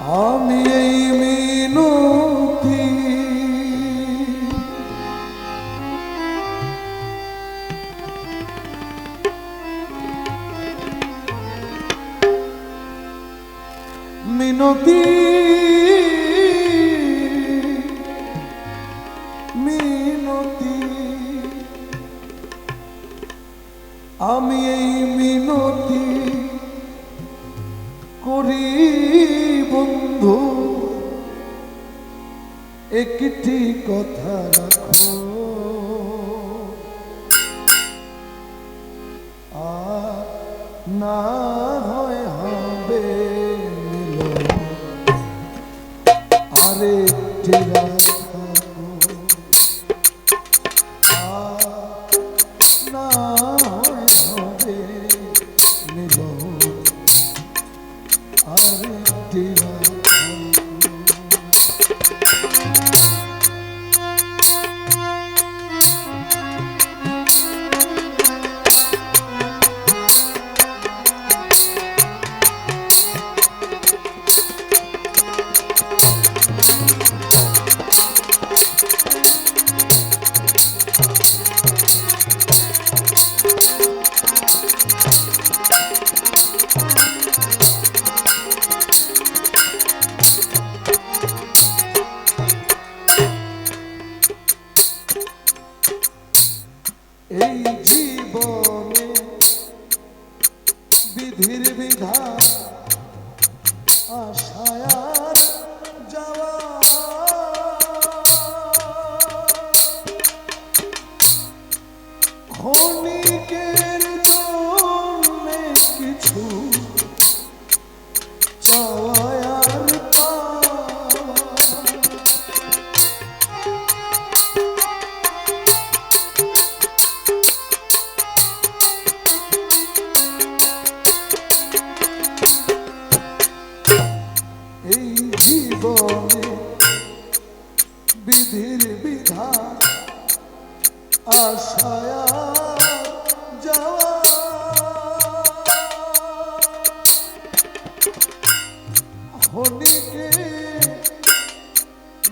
আমি এই মিনতি মিনতি একটি কথা রাখো। আর না বুদ্ধির বিধান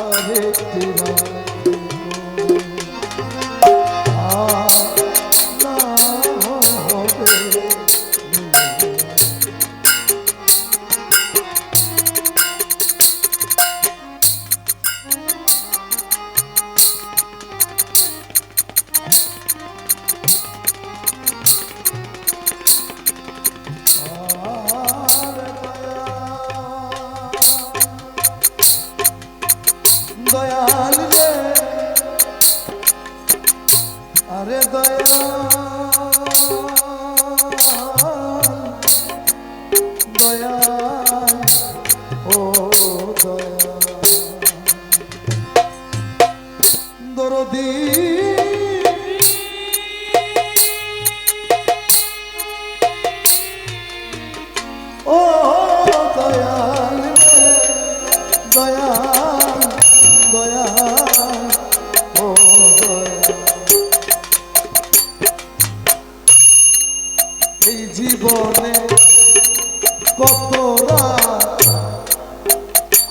আরে তেরা দয়াল রে। আরে দয়াল। দয়াল ও দয়াল। দরদী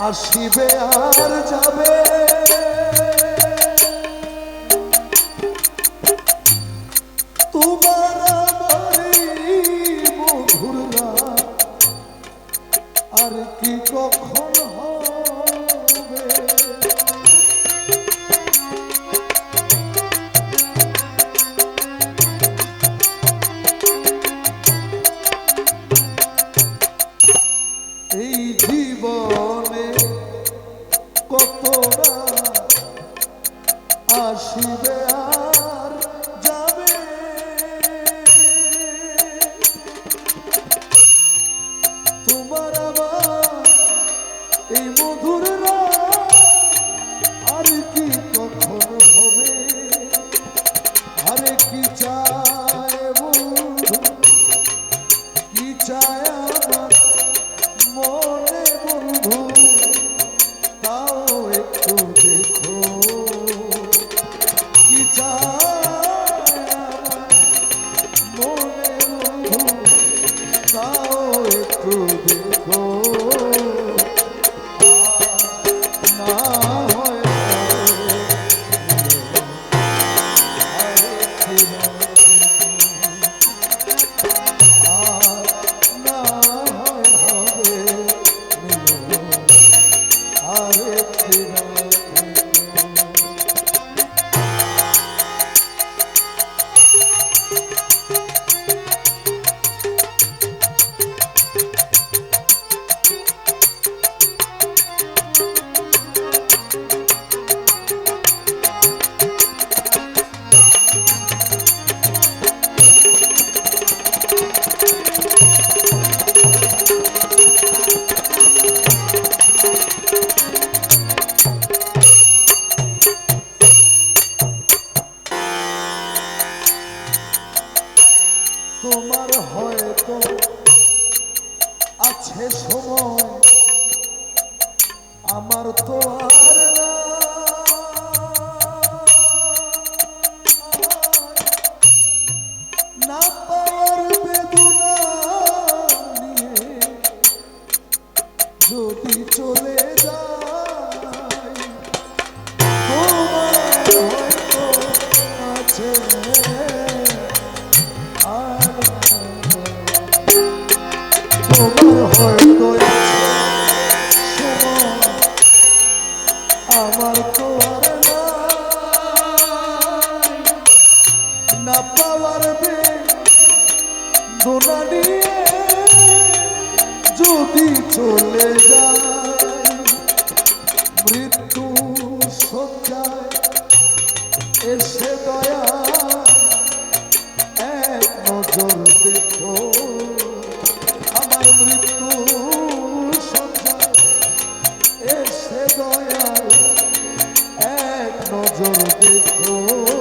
আসিবে আর যাবে। তোমার আর কি কখন হয়? tomorrow. তোমার হয়তো আছে সময় আমার তো আর না। না তোমার আমার তো। না পাওয়ার দোনা নিয়ে যদি চলে যায় মৃত্যু সজ্জায় এসে দয়া এক নজর দেখো মৃত্যু এসে দয়াল এক নজর দেখো।